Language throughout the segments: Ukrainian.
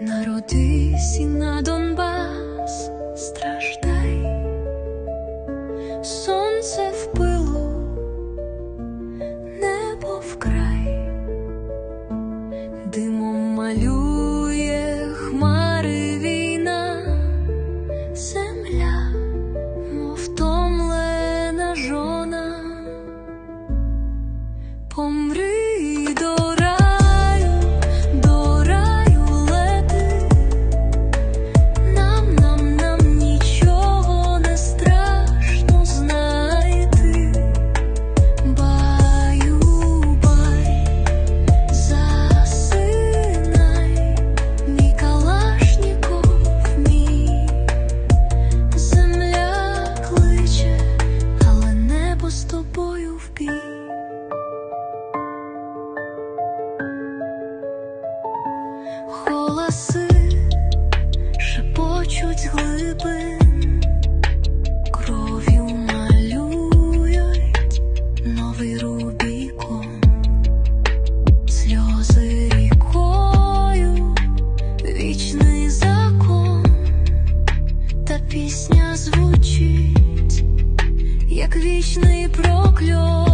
Народись і на Донбас страждай, сонце впило, пилу, небо вкрай, димом малює хмари війна, земля, мов томлена жона, помри до. м'який. Голоси шепочуть глиби. Сльози рікою вічний за. Вічний прокльон.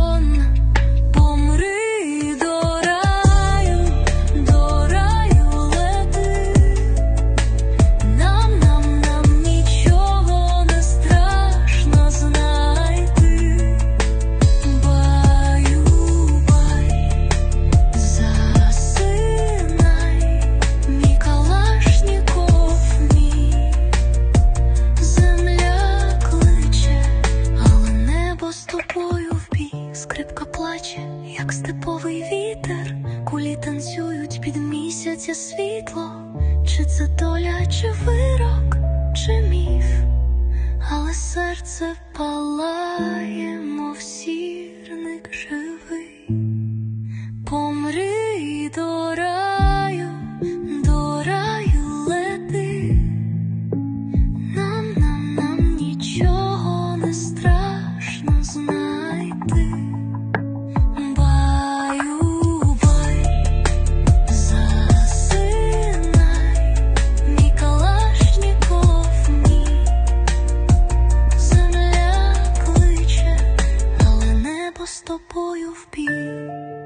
плаче, як степовий вітер, кулі танцюють під місяця світло, чи це доля, чи вирок, чи міф, але серце палає, мов сірник живий, помри до раю, лети, нам, нам, нам нічого не страшно знати. з тобою в бій.